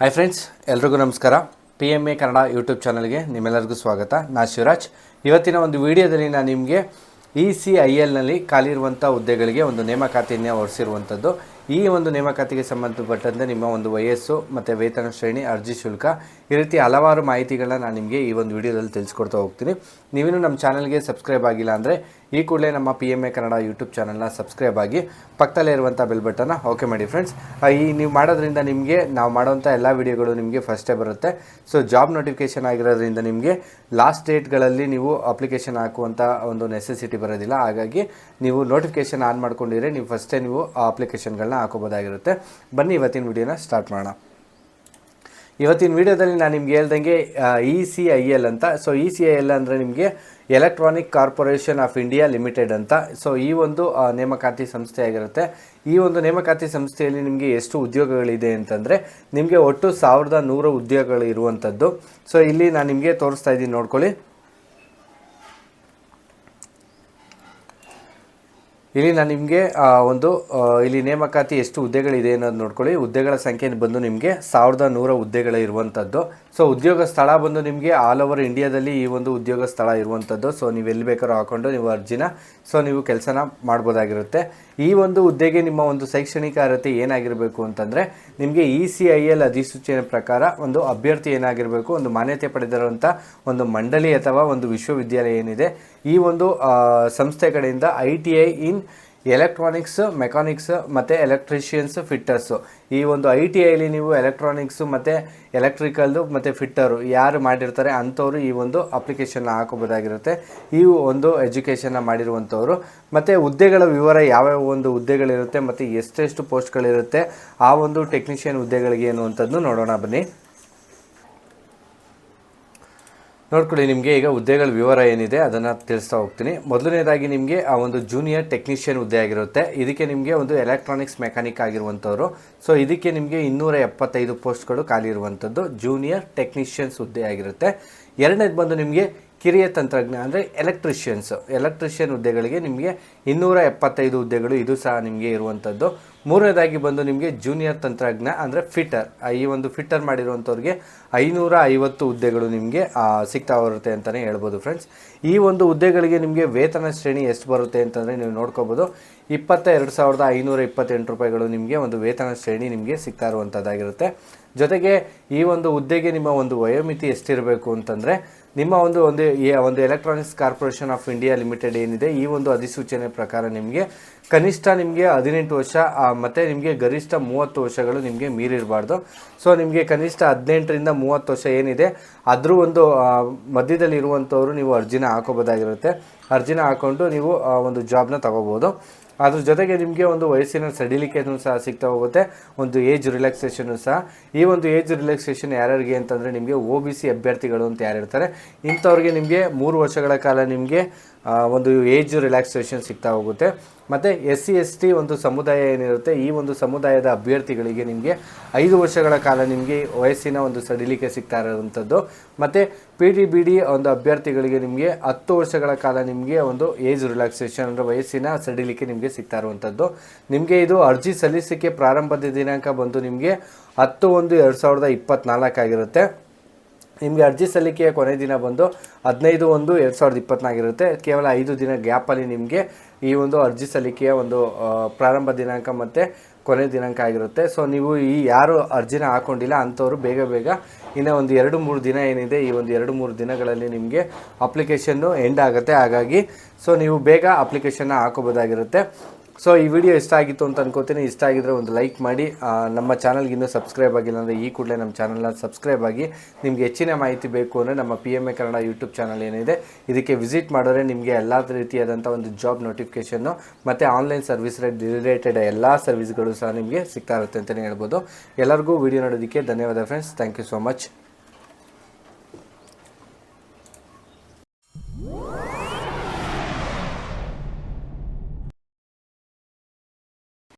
Hi friends ಎಲ್ರಿಗೂ ನಮಸ್ಕಾರ. P M A Kannada YouTube ಚಾನಲ್ಗೆ ನಿಮ್ಮೆಲ್ಲರಿಗೂ ಸ್ವಾಗತ. ನಾ ಶಿವರಾಜ್. ಇವತ್ತಿನ ಒಂದು ವಿಡಿಯೋದಲ್ಲಿ ನಾನು ನಿಮಗೆ ಇ ಸಿ ಐ ಎಲ್ನಲ್ಲಿ ಖಾಲಿ ಇರುವಂಥ ಹುದ್ದೆಗಳಿಗೆ ಒಂದು ನೇಮಕಾತಿಯನ್ನು ಹೊರಿಸಿರುವಂಥದ್ದು ಈ ಒಂದು ನೇಮಕಾತಿಗೆ ಸಂಬಂಧಪಟ್ಟಂತೆ ನಿಮ್ಮ ಒಂದು ವಯಸ್ಸು ಮತ್ತು ವೇತನ ಶ್ರೇಣಿ, ಅರ್ಜಿ ಶುಲ್ಕ ಈ ರೀತಿ ಹಲವಾರು ಮಾಹಿತಿಗಳನ್ನ ನಾನು ನಿಮಗೆ ಈ ಒಂದು ವಿಡಿಯೋದಲ್ಲಿ ತಿಳಿಸ್ಕೊಡ್ತಾ ಹೋಗ್ತೀನಿ. ನೀವೇನು ನಮ್ಮ ಚಾನಲ್ಗೆ ಸಬ್ಸ್ಕ್ರೈಬ್ ಆಗಿಲ್ಲ ಅಂದರೆ ಈ ಕೂಡಲೇ ನಮ್ಮ P M A Kannada YouTube ಚಾನಲ್ನ ಸಬ್ಸ್ಕ್ರೈಬ್ ಆಗಿ ಪಕ್ಕದಲ್ಲೇ ಇರುವಂಥ ಬೆಲ್ ಬಟನ್ನ ಓಕೆ ಮಾಡಿ ಫ್ರೆಂಡ್ಸ್ ಈ ನೀವು ಮಾಡೋದ್ರಿಂದ ನಿಮಗೆ, ನಾವು ಮಾಡೋವಂಥ ಎಲ್ಲ ವಿಡಿಯೋಗಳು ನಿಮಗೆ ಫಸ್ಟೇ ಬರುತ್ತೆ. ಸೊ ಜಾಬ್ ನೋಟಿಫಿಕೇಷನ್ ಆಗಿರೋದ್ರಿಂದ ನಿಮಗೆ ಲಾಸ್ಟ್ ಡೇಟ್ಗಳಲ್ಲಿ ನೀವು ಅಪ್ಲಿಕೇಶನ್ ಹಾಕುವಂಥ ಒಂದು ನೆಸೆಸಿಟಿ ಬರೋದಿಲ್ಲ. ಹಾಗಾಗಿ ನೀವು ನೋಟಿಫಿಕೇಷನ್ ಆನ್ ಮಾಡ್ಕೊಂಡಿದ್ರೆ ನೀವು ಫಸ್ಟೇ ನೀವು ಆ ಅಪ್ಲಿಕೇಶನ್ಗಳನ್ನ ಹಾಕೋಬೋದಾಗಿರುತ್ತೆ ಬನ್ನಿ ಇವತ್ತಿನ ವಿಡಿಯೋನ ಸ್ಟಾರ್ಟ್ ಮಾಡೋಣ. ಇವತ್ತಿನ ವಿಡಿಯೋದಲ್ಲಿ ನಾನು ನಿಮ್ಗೆ ಹೇಳ್ದಂಗೆ ಇ ಸಿ ಐ ಎಲ್ ಅಂತ. So E C I L ಅಂದರೆ ನಿಮಗೆ electronic corporation of India limited ಅಂತ. ಸೊ ಈ ಒಂದು ನೇಮಕಾತಿ ಸಂಸ್ಥೆ ಆಗಿರುತ್ತೆ. ಈ ಒಂದು ನೇಮಕಾತಿ ಸಂಸ್ಥೆಯಲ್ಲಿ ನಿಮಗೆ ಎಷ್ಟು ಉದ್ಯೋಗಗಳಿದೆ ಅಂತಂದರೆ, ನಿಮಗೆ ಒಟ್ಟು ಸಾವಿರದ ನೂರು ಉದ್ಯೋಗಗಳು ಇರುವಂಥದ್ದು ಸೊ ಇಲ್ಲಿ ನಾನು ನಿಮಗೆ ತೋರಿಸ್ತಾ ಇದ್ದೀನಿ, ನೋಡ್ಕೊಳ್ಳಿ. ಇಲ್ಲಿ ನಾನು ನಿಮಗೆ ಒಂದು ಇಲ್ಲಿ ನೇಮಕಾತಿ ಎಷ್ಟು ಹುದ್ದೆಗಳಿದೆ ಅನ್ನೋದು ನೋಡ್ಕೊಳ್ಳಿ. ಹುದ್ದೆಗಳ ಸಂಖ್ಯೆ ಬಂದು ನಿಮಗೆ ಸಾವಿರದ ನೂರ ಹುದ್ದೆಗಳು ಇರುವಂಥದ್ದು. ಸೊ, ಉದ್ಯೋಗ ಸ್ಥಳ ಬಂದು ನಿಮಗೆ ಆಲ್ ಓವರ್ ಇಂಡಿಯಾದಲ್ಲಿ ಈ ಒಂದು ಉದ್ಯೋಗ ಸ್ಥಳ ಇರುವಂಥದ್ದು. ಸೊ, ನೀವು ಎಲ್ಲಿ ಬೇಕಾದ್ರೂ ಹಾಕೊಂಡು ನೀವು ಅರ್ಜಿನ, ಸೊ, ನೀವು ಕೆಲಸನ ಮಾಡ್ಬೋದಾಗಿರುತ್ತೆ. ಈ ಒಂದು ಹುದ್ದೆಗೆ ನಿಮ್ಮ ಒಂದು ಶೈಕ್ಷಣಿಕ ಅರ್ಹತೆ ಏನಾಗಿರಬೇಕು ಅಂತಂದರೆ, ನಿಮಗೆ ಇ ಸಿ ಐ ಎಲ್ ಅಧಿಸೂಚನೆ ಪ್ರಕಾರ ಒಂದು ಅಭ್ಯರ್ಥಿ ಏನಾಗಿರಬೇಕು, ಒಂದು ಮಾನ್ಯತೆ ಪಡೆದಿರುವಂಥ ಒಂದು ಮಂಡಳಿ ಅಥವಾ ಒಂದು ವಿಶ್ವವಿದ್ಯಾಲಯ ಏನಿದೆ, ಈ ಒಂದು ಸಂಸ್ಥೆ ಕಡೆಯಿಂದ I T I in electronics mechanics ಮತ್ತು ಎಲೆಕ್ಟ್ರಿಷಿಯನ್ಸ್ ಫಿಟ್ಟರ್ಸು ಈ ಒಂದು ಐ ಟಿ ಐಲಿ ನೀವು ಎಲೆಕ್ಟ್ರಾನಿಕ್ಸು ಮತ್ತು ಎಲೆಕ್ಟ್ರಿಕಲ್ದು ಮತ್ತು ಫಿಟ್ಟರು ಯಾರು ಮಾಡಿರ್ತಾರೆ ಅಂಥವ್ರು ಈ ಒಂದು ಅಪ್ಲಿಕೇಶನ್ನ ಹಾಕೋಬೋದಾಗಿರುತ್ತೆ ಈ ಒಂದು ಎಜುಕೇಷನ್ನ ಮಾಡಿರುವಂಥವ್ರು. ಮತ್ತು ಹುದ್ದೆಗಳ ವಿವರ ಯಾವ್ಯಾವ ಒಂದು ಹುದ್ದೆಗಳಿರುತ್ತೆ ಮತ್ತು ಎಷ್ಟೆಷ್ಟು ಪೋಸ್ಟ್ಗಳಿರುತ್ತೆ ಆ ಒಂದು ಟೆಕ್ನಿಷಿಯನ್ ಹುದ್ದೆಗಳಿಗೆ ಏನು ನೋಡೋಣ ಬನ್ನಿ. ನೋಡ್ಕೊಳ್ಳಿ, ನಿಮಗೆ ಈಗ ಹುದ್ದೆಗಳ ವಿವರ ಏನಿದೆ ಅದನ್ನು ತಿಳಿಸ್ತಾ ಹೋಗ್ತೀನಿ. ಮೊದಲನೇದಾಗಿ ನಿಮಗೆ ಆ ಒಂದು ಜೂನಿಯರ್ ಟೆಕ್ನಿಷಿಯನ್ ಹುದ್ದೆ ಆಗಿರುತ್ತೆ. ಇದಕ್ಕೆ ನಿಮಗೆ ಒಂದು ಎಲೆಕ್ಟ್ರಾನಿಕ್ಸ್ ಮೆಕ್ಯಾನಿಕ್ ಆಗಿರುವಂಥವ್ರು. ಸೊ ಇದಕ್ಕೆ ನಿಮಗೆ ಇನ್ನೂರ ಎಪ್ಪತ್ತೈದು ಪೋಸ್ಟ್ಗಳು ಖಾಲಿ ಇರುವಂಥದ್ದು. ಜೂನಿಯರ್ ಟೆಕ್ನಿಷಿಯನ್ಸ್ ಹುದ್ದೆ ಆಗಿರುತ್ತೆ. ಎರಡನೇದು ಬಂದು ನಿಮಗೆ ಕಿರಿಯ ತಂತ್ರಜ್ಞ ಅಂದರೆ ಎಲೆಕ್ಟ್ರಿಷಿಯನ್ಸ್ ಎಲೆಕ್ಟ್ರಿಷಿಯನ್ ಹುದ್ದೆಗಳಿಗೆ ನಿಮಗೆ ಇನ್ನೂರ ಎಪ್ಪತ್ತೈದು ಹುದ್ದೆಗಳು ಇದು ಸಹ ನಿಮಗೆ ಇರುವಂಥದ್ದು. ಮೂರನೇದಾಗಿ ಬಂದು ನಿಮಗೆ ಜೂನಿಯರ್ ತಂತ್ರಜ್ಞ ಅಂದರೆ ಫಿಟ್ಟರ್ ಈ ಒಂದು ಫಿಟ್ಟರ್ ಮಾಡಿರುವಂಥವ್ರಿಗೆ ಐನೂರ ಐವತ್ತು ಹುದ್ದೆಗಳು ನಿಮಗೆ ಸಿಗ್ತಾ ಬರುತ್ತೆ ಅಂತಲೇ ಹೇಳ್ಬೋದು ಫ್ರೆಂಡ್ಸ್ ಈ ಒಂದು ಹುದ್ದೆಗಳಿಗೆ ನಿಮಗೆ ವೇತನ ಶ್ರೇಣಿ ಎಷ್ಟು ಬರುತ್ತೆ ಅಂತಂದರೆ ನೀವು ನೋಡ್ಕೋಬೋದು. ಇಪ್ಪತ್ತ ಎರಡು ಸಾವಿರದ ಐನೂರ ಇಪ್ಪತ್ತೆಂಟು ರೂಪಾಯಿಗಳು ನಿಮಗೆ ಒಂದು ವೇತನ ಶ್ರೇಣಿ ನಿಮಗೆ ಸಿಗ್ತಾ ಇರುವಂಥದ್ದಾಗಿರುತ್ತೆ. ಜೊತೆಗೆ ಈ ಒಂದು ಹುದ್ದೆಗೆ ನಿಮ್ಮ ಒಂದು ವಯೋಮಿತಿ ಎಷ್ಟಿರಬೇಕು ಅಂತಂದರೆ ನಿಮ್ಮ ಒಂದು ಒಂದು ಒಂದು electronics corporation of India limited ಏನಿದೆ, ಈ ಒಂದು ಅಧಿಸೂಚನೆ ಪ್ರಕಾರ ನಿಮಗೆ ಕನಿಷ್ಠ ನಿಮಗೆ ಹದಿನೆಂಟು ವರ್ಷ ಮತ್ತು ನಿಮಗೆ ಗರಿಷ್ಠ ಮೂವತ್ತು ವರ್ಷಗಳು ನಿಮಗೆ ಮೀರಿರಬಾರ್ದು. ಸೊ ನಿಮಗೆ ಕನಿಷ್ಠ ಹದಿನೆಂಟರಿಂದ ಮೂವತ್ತು ವರ್ಷ ಏನಿದೆ ಅದ್ರ ಒಂದು ಮಧ್ಯದಲ್ಲಿರುವಂಥವ್ರು ನೀವು ಅರ್ಜಿನ ಹಾಕೋಬೋದಾಗಿರುತ್ತೆ ಅರ್ಜಿನ ಹಾಕ್ಕೊಂಡು ನೀವು ಒಂದು ಜಾಬ್ನ ತಗೋಬೋದು ಅದ್ರ ಜೊತೆಗೆ ನಿಮಗೆ ಒಂದು ವಯಸ್ಸಿನ ಸಡಿಲಿಕೆನೂ ಸಹ ಸಿಗ್ತಾ ಹೋಗುತ್ತೆ. ಒಂದು ಏಜ್ ರಿಲ್ಯಾಕ್ಸೇಷನು ಸಹ. ಈ ಒಂದು ಏಜ್ ರಿಲ್ಯಾಕ್ಸೇಷನ್ ಯಾರ್ಯಾರಿಗೆ ಅಂತಂದರೆ ನಿಮಗೆ ಒ ಬಿ ಸಿ ಅಭ್ಯರ್ಥಿಗಳು ಅಂತ ಯಾರಿರ್ತಾರೆ. ಇಂಥವ್ರಿಗೆ ನಿಮಗೆ ಮೂರು ವರ್ಷಗಳ ಕಾಲ ನಿಮಗೆ ಒಂದು ಏಜ್ ರಿಲ್ಯಾಕ್ಸೇಷನ್ ಸಿಗ್ತಾ ಹೋಗುತ್ತೆ. ಮತ್ತು ಎಸ್ ಸಿ ಎಸ್ ಟಿ ಒಂದು ಸಮುದಾಯ ಏನಿರುತ್ತೆ, ಈ ಒಂದು ಸಮುದಾಯದ ಅಭ್ಯರ್ಥಿಗಳಿಗೆ ನಿಮಗೆ ಐದು ವರ್ಷಗಳ ಕಾಲ ನಿಮಗೆ ವಯಸ್ಸಿನ ಒಂದು ಸಡಿಲಿಕೆ ಸಿಗ್ತಾ ಇರೋವಂಥದ್ದು. ಮತ್ತು ಪಿ ಡಿ ಬಿ ಡಿ ಒಂದು ಅಭ್ಯರ್ಥಿಗಳಿಗೆ ನಿಮಗೆ ಹತ್ತು ವರ್ಷಗಳ ಕಾಲ ನಿಮಗೆ ಒಂದು ಏಜ್ ರಿಲ್ಯಾಕ್ಸೇಷನ್ ಅಂದರೆ ವಯಸ್ಸಿನ ಸಡಿಲಿಕೆ ನಿಮಗೆ ಸಿಗ್ತಾ ಇರುವಂಥದ್ದು. ನಿಮಗೆ ಇದು ಅರ್ಜಿ ಸಲ್ಲಿಸಲಿಕ್ಕೆ ಪ್ರಾರಂಭದ ದಿನಾಂಕ ಬಂದು ನಿಮಗೆ ಹತ್ತು ಒಂದು ಎರಡು ಸಾವಿರದ ಇಪ್ಪತ್ತ್ನಾಲ್ಕಾಗಿರುತ್ತೆ ನಿಮಗೆ ಅರ್ಜಿ ಸಲ್ಲಿಕೆಯ ಕೊನೆ ದಿನ ಬಂದು ಹದಿನೈದು ಒಂದು ಎರಡು ಸಾವಿರದ ಇಪ್ಪತ್ನಾಗಿರುತ್ತೆ ಕೇವಲ ಐದು ದಿನ ಗ್ಯಾಪಲ್ಲಿ ನಿಮಗೆ ಈ ಒಂದು ಅರ್ಜಿ ಸಲ್ಲಿಕೆಯ ಒಂದು ಪ್ರಾರಂಭ ದಿನಾಂಕ ಮತ್ತು ಕೊನೆ ದಿನಾಂಕ ಆಗಿರುತ್ತೆ. ಸೊ ನೀವು ಈ ಯಾರು ಅರ್ಜಿನ ಹಾಕೊಂಡಿಲ್ಲ ಅಂಥವ್ರು ಬೇಗ ಬೇಗ ಇನ್ನು ಒಂದು ಎರಡು ಮೂರು ದಿನ ಏನಿದೆ, ಈ ಒಂದು ಎರಡು ಮೂರು ದಿನಗಳಲ್ಲಿ ನಿಮಗೆ ಅಪ್ಲಿಕೇಶನ್ನು ಎಂಡ್ ಆಗುತ್ತೆ. ಹಾಗಾಗಿ ಸೊ ನೀವು ಬೇಗ ಅಪ್ಲಿಕೇಶನ್ನ ಹಾಕೋಬೋದಾಗಿರುತ್ತೆ ಸೊ ಈ ವಿಡಿಯೋ ಇಷ್ಟ ಆಗಿತ್ತು ಅಂತ ಅನ್ಕೋತೀನಿ. ಇಷ್ಟ ಆಗಿದ್ರೆ ಒಂದು ಲೈಕ್ ಮಾಡಿ. ನಮ್ಮ ಚಾನಲ್ಗೆ ಇನ್ನೂ ಸಬ್ಸ್ಕ್ರೈಬ್ ಆಗಿಲ್ಲ ಅಂದರೆ ಈ ಕೂಡಲೇ ನಮ್ಮ ಚಾನಲ್ನ ಸಬ್ಸ್ಕ್ರೈಬ್ ಆಗಿ ನಿಮಗೆ ಹೆಚ್ಚಿನ ಮಾಹಿತಿ ಬೇಕು ಅಂದರೆ ನಮ್ಮ P M A Kannada YouTube channel ಏನಿದೆ, ಇದಕ್ಕೆ ವಿಸಿಟ್ ಮಾಡಿದ್ರೆ ನಿಮಗೆ ಎಲ್ಲ ರೀತಿಯಾದಂಥ ಒಂದು ಜಾಬ್ ನೋಟಿಫಿಕೇಷನ್ನು ಮತ್ತು ಆನ್ಲೈನ್ ಸರ್ವಿಸ್ ರಿಲೇಟೆಡ್ ಎಲ್ಲ ಸರ್ವಿಸ್ಗಳು ಸಹ ನಿಮಗೆ ಸಿಗ್ತಾ ಇರುತ್ತೆ ಅಂತಲೇ ಹೇಳ್ಬೋದು. ಎಲ್ಲರಿಗೂ ವಿಡಿಯೋ ನೋಡೋದಕ್ಕೆ ಧನ್ಯವಾದ friends thank you so much